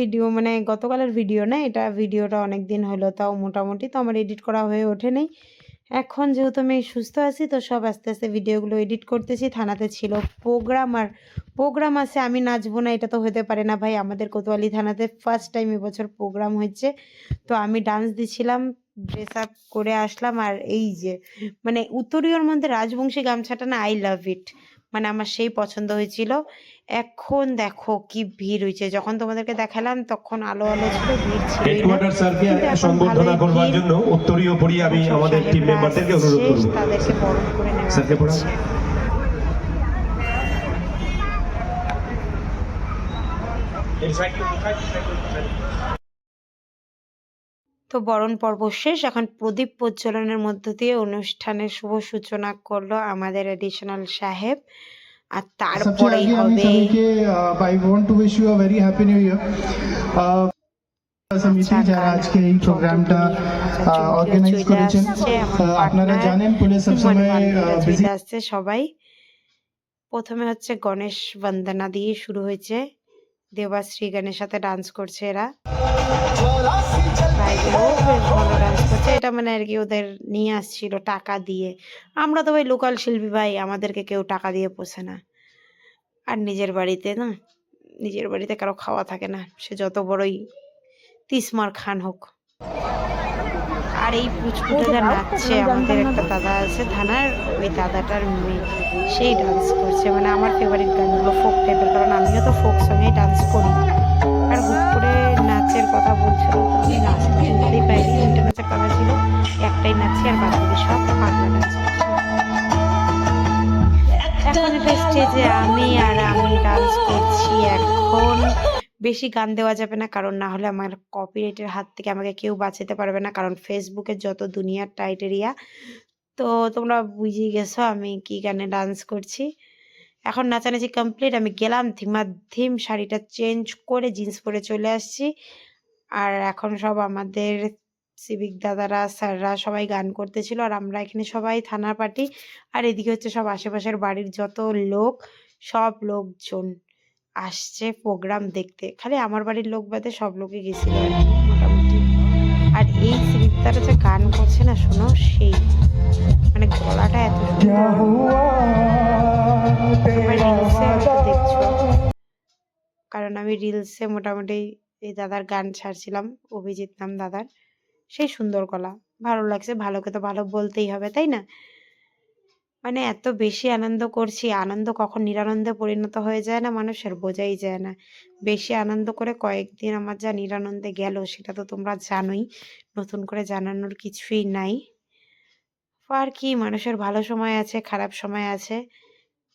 Video মানে গতকালের video না, এটা ভিডিওটা অনেক দিন হলো, তাও মোটামুটি তো আমার এডিট করা হয়ে ওঠেনি। এখন যেহেতু আমি সুস্থ আছি, তো সব আস্তে আস্তে ভিডিওগুলো এডিট করতেছি। থানাতে ছিল প্রোগ্রাম আর প্রোগ্রাম আছে, আমি নাচবো না, এটা তো হতে পারে না ভাই। আমাদের কোতোয়ালি থানাতে ফার্স্ট টাইম এবছর প্রোগ্রাম হচ্ছে তো আমি ডান্স দিছিলাম। ড্রেস আপ করে আসলাম আর এই যে মানে উত্তরীয়র মধ্যে রাজবংশী গামছাটা না আই লাভ ইট মানে আমার সেই পছন্দ হয়েছিল। এখন দেখো কি ভিড় হয়েছে। যখন তোমাদেরকে দেখালাম তখন আলো আলো ছিল ভিড় ছিল। হেডকোয়ার্টার স্যারকে এখন করবার জন্য উত্তরীয় পড়িয়ে আমি আমাদের টিম মেম্বারদেরকে অনুরোধ করব। তাদেরকে বরণ করে নেওয়া স্যারকে পড়ান। হচ্ছে। তো বরণ পর্ব শেষ। এখন প্রদীপ প্রজ্বলনের মধ্য দিয়ে অনুষ্ঠানের শুভ সূচনা করল আমাদের এডিশনাল সাহেব। আর তারপরেই হবে I want to wish you a very happy new year যারা আজকে এই প্রোগ্রামটা অর্গানাইজ করেছেন আপনারা জানেন পুলিশ সবসময় বিজি আসছে সবাই। প্রথমে হচ্ছে গণেশ বন্দনা দিয়ে শুরু হয়েছে। দেবাশ্রী গণেশ সাথে ডান্স করছে এরা। ভাইগুলো বেশ ভালো ডান্স করছে। এটা মানে আর কি ওদের নিয়ে আসছিল টাকা দিয়ে। আমরা তো ভাই লোকাল শিল্পী ভাই আমাদেরকে কেউ টাকা দিয়ে পোষে না। আর নিজের বাড়িতে না নিজের বাড়িতে কারও খাওয়া থাকে না। সে যত বড়ই তিসমার খান হোক। আর এই পুচকুটা নাচছে আমাদের একটা দাদা আছে থানার ওই দাদাটার মেয়ে সেই ডান্স করছে। মানে আমার ফেভারিট গানগুলো ফোক টাইপের কারণ আমিও তো ফোক সঙ্গেই ডান্স করি। আর হুট করে নাচের কথা বলছিল। তিনটে নাচের কথা ছিল, একটাই নাচি আর বাকি সব পাগলা নাচ। এখন স্টেজে আমি আর আমি ডান্স করছি এখন। বেশি গান দেওয়া যাবে না, কারণ না হলে আমার কপিরাইটের হাত থেকে আমাকে কেউ বাঁচাতে পারবে না, কারণ ফেসবুকের যত দুনিয়ার টাইটেরিয়া তো তোমরা বুঝে গেছো আমি কি গানে ডান্স করছি। এখন নাচানাচি কমপ্লিট আমি গেলাম ধিমাধিম শাড়িটা চেঞ্জ করে জিন্স পরে চলে আসছি। আর এখন সব আমাদের সিভিক দাদারা, স্যাররা সবাই গান করতেছিল আর আমরা এখানে সবাই থানার পার্টি। আর এদিকে হচ্ছে সব আশেপাশের বাড়ির যত লোক, সব লোকজন আসছে প্রোগ্রাম দেখতে। খালি আমার বাড়ির লোক বাদে সব লোকই গেছিল মোটামুটি। আর এই সিরিজটারা যে গান করছে না, শোনো, সেই মানে গলাটা এত সুন্দর। কারণ আমি রিলসে মোটামুটি এই দাদার গান ছাড়ছিলাম, অভিজিৎ নাম দাদার। সেই সুন্দর গলা। ভালো লাগছে, ভালোকে তো ভালো বলতেই হবে, তাই না? মানে এত বেশি আনন্দ করছি, আনন্দ কখন নিরানন্দে পরিণত হয়ে যায় না মানুষের বোঝাই যায় না। বেশি আনন্দ করে কয়েকদিন আমার যা নিরানন্দে গেল, সেটা তো তোমরা জানোই। নতুন করে জানানোর কিছুই নাই। আর কি, মানুষের ভালো সময় আছে, খারাপ সময় আছে।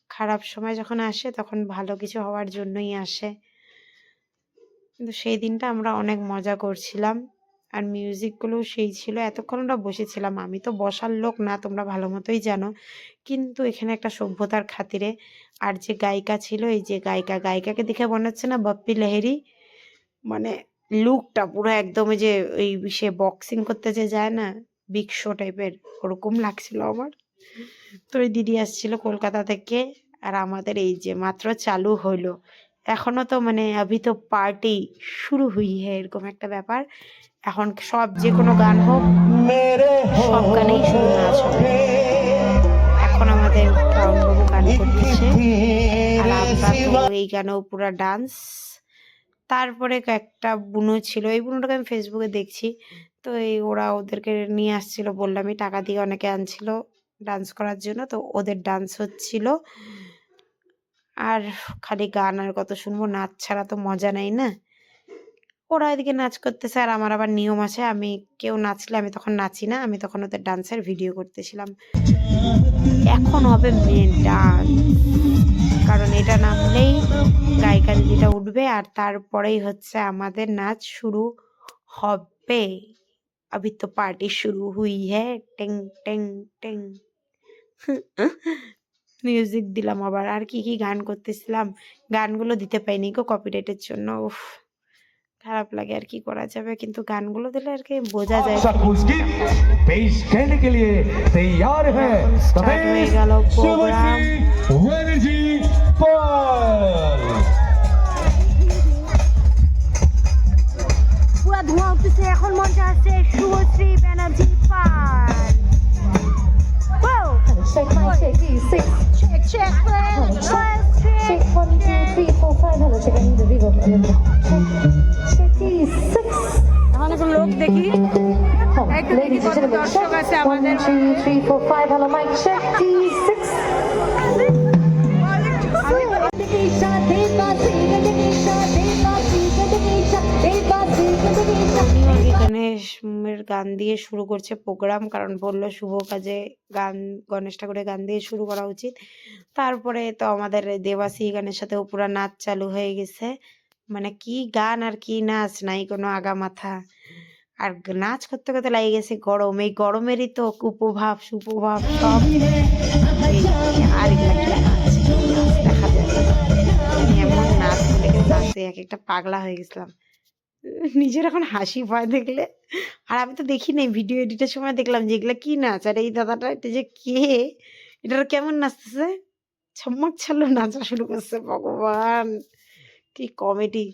খারাপ সময় যখন আসে, তখন ভালো কিছু হওয়ার জন্যই আসে। কিন্তু সেই দিনটা আমরা অনেক মজা করছিলাম। আর মিউজিকগুলো সেই ছিল। এতক্ষণ আমরা বসেছিলাম। আমি তো বসার লোক না, তোমরা ভালো মতোই জানো। কিন্তু এখানে একটা সভ্যতার খাতিরে আর যে গায়িকা ছিল, এই যে গায়িকা, গায়িকাকে দেখে মনে হচ্ছে না বাপ্পি লেহেরি? মানে লুকটা পুরো একদম যে ওই সে বক্সিং করতে যে যায় না বিগ শো টাইপের ওরকম লাগছিল আমার। তো ওই দিদি আসছিল কলকাতা থেকে। আর আমাদের এই যে মাত্র চালু হলো এখনও তো মানে আভি তো পার্টি শুরু হুই হ্যাঁ এরকম একটা ব্যাপার। এখন সব যে কোনো গান হোক সব গানেই শুধু নাচ হবে এখন আমাদের কারণ বাবু গান করতেছে। আর আমরা তো এই গানেও পুরো ডান্স তারপরে একটা বুনো ছিল এই বুনোটাকে আমি ফেসবুকে দেখছি। তো এই ওরা ওদেরকে নিয়ে আসছিল বললামই টাকা দিয়ে অনেকে আনছিল ডান্স করার জন্য। তো ওদের ডান্স হচ্ছিল। আর খালি গান আর কত শুনবো নাচ ছাড়া তো মজা নাই না ওরা এদিকে নাচ করতেছে আর আমার আবার নিয়ম আছে আমি কেউ নাচলে আমি তখন নাচি না আমি তখন ওদের ডান্সের ভিডিও করতেছিলাম এখন হবে মেন ডান্স কারণ এটা নামলেই গায়িকা দিদিটা উঠবে আর তারপরেই হচ্ছে আমাদের নাচ শুরু হবে अभी तो पार्टी शुरू हुई है টেং টেং টেং মিউজিক দিলাম আবার। আর কি কি গান করতেছিলাম? গানগুলো দিতে পাইনি গো কপিরাইটের জন্য। উফ খারাপ লাগে আর কি করা যাবে। কিন্তু গানগুলো দিলে আর কি বোঝা যায় সব মুশকিল পেশ করতে কে লিয়ে তৈয়ার হ্যায়। তবে গেল প্রোগ্রাম এনার্জি পাল। পুরা ধোঁয়া উঠছে এখন মজা আছে। শুভশ্রী ব্যানার্জি পাল। 86. Check, check, let's, let's check. Check, 1, 2, 3, 4, 5. Hello, check. I need the reverb a little bit. Check, check, 86. এখন লোক দেখি check. দেখি কত দর্শক আছে আমাদের 1 2 3 4 5 হলো মাইক 36 গণেশের গান দিয়ে শুরু করছে প্রোগ্রাম, কারণ বলল শুভ কাজে গান, গণেশ ঠাকুরের গান দিয়ে শুরু করা উচিত। তারপরে তো আমাদের দেবাসী গানের সাথে পুরা নাচ চালু হয়ে গেছে। মানে কি গান আর কি নাচ, নাই কোনো আগা মাথা। আর নাচ করতে করতে লাগে গেছে গরম, এই গরমেরই তো উপভাব, সুপ্রভাব সব। আর দেখা যায় এমন নাচ দেখে নাচে এক একটা পাগলা হয়ে গেছিলাম। নিজের এখন হাসি পায় দেখলে। আর আমি তো দেখি নাই ভিডিও এডিটের সময় দেখলাম যে এগুলো কি নাচ? আর এই দাদাটা, এটা যে কে? এটা কেমন নাচতেছে? ছম্মক ছাড়লো, নাচা শুরু করছে, ভগবান! কি কমেডি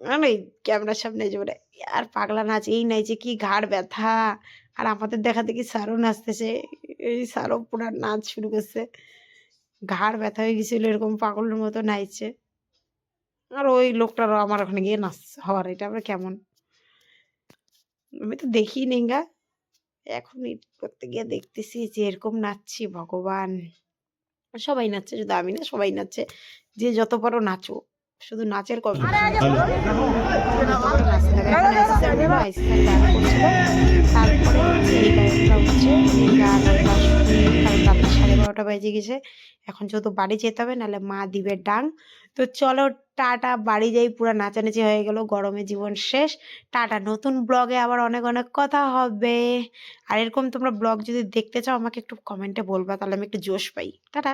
মানে ক্যামেরার সামনে জোরে আর পাগলা নাচ, এই যে কি ঘাড় ব্যথা? আর আমাদের দেখা দেখি স্যারও নাচতেছে? এই স্যারও পুরা নাচ শুরু করছে। ঘাড় ব্যথা হয়ে গেছিল, এরকম পাগলের মতো নাচছে। আর ওই লোকটারও আমার ওখানে গিয়ে নাচ হওয়ার, এটা আবার কেমন? আমি তো দেখি নিঙ্গা এখন edit করতে গিয়ে দেখতেছি যে এরকম নাচছি, ভগবান। সবাই নাচছে, শুধু আমি না, সবাই নাচছে। যে যত পারো নাচো শুধু নাচের কম তারপরে এই গানটা হচ্ছে গান কারণ রাত্রি সাড়ে বারোটা বেজে গেছে এখন যেহেতু বাড়ি যেতে হবে নাহলে মা দিবে ডাং। তো চলো টাটা বাড়ি যাই পুরো নাচানাচি হয়ে গেল গরমে জীবন শেষ। টাটা নতুন ব্লগে আবার অনেক অনেক কথা হবে। আর এরকম তোমরা ব্লগ যদি দেখতে চাও আমাকে একটু কমেন্টে বলবা তাহলে আমি একটু জোশ পাই। টাটা।